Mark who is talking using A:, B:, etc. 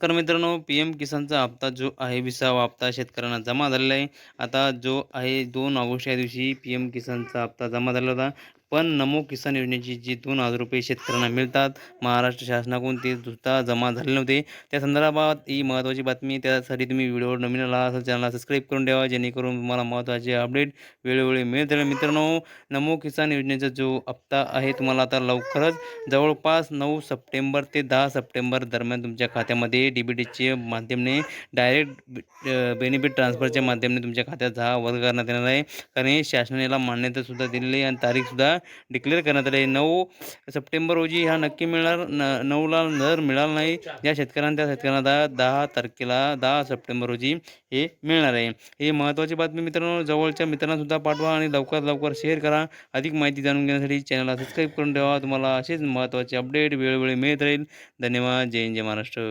A: तर मित्रांनो P M किसानचा हप्ता जो आहे विसावा हप्ता शेतकऱ्यांना जमा झालेला आहे. आता जो आहे दोन ऑगस्ट या दिवशी पी एम किसानचा हप्ता जमा झाला होता. पण नमो किसान योजनेची जी दोन हजार रुपये शेतकऱ्यांना मिळतात महाराष्ट्र शासनाकडून ते सुद्धा जमा झाले नव्हते. त्या संदर्भात ही महत्त्वाची बातमी त्यासाठी तुम्ही व्हिडिओवर नवीन आला असाल चॅनलला सबस्क्राईब करून ठेवा जेणेकरून तुम्हाला महत्त्वाचे अपडेट वेळोवेळी मिळत मित्रांनो नमो किसान योजनेचा जो हप्ता आहे तुम्हाला आता लवकरच जवळपास नऊ सप्टेंबर ते दहा सप्टेंबर दरम्यान तुमच्या खात्यामध्ये डी बी टीचे माध्यमाने डायरेक्ट बेनिफिट ट्रान्सफरच्या माध्यमाने तुमच्या खात्यात हा वर्ग करण्यात येणार आहे. कारण हे शासनाला मान्यतासुद्धा दिलेली आहे आणि तारीखसुद्धा डिक्लेअर करण्यात आले. नऊ सप्टेंबर रोजी हा नक्की मिळणार न नऊला जर मिळाला नाही. ज्या शेतकऱ्यांना त्या शेतकऱ्यांना दहा दहा तारखेला दहा सप्टेंबर रोजी हे मिळणार आहे. हे महत्त्वाची बातमी मित्रांनो जवळच्या मित्रांनासुद्धा पाठवा आणि लवकरात लवकर शेअर करा. अधिक माहिती जाणून घेण्यासाठी चॅनलला सबस्क्राईब करून ठेवा. तुम्हाला असेच महत्त्वाचे अपडेट वेळोवेळी मिळत राहील. धन्यवाद. जय जय महाराष्ट्र.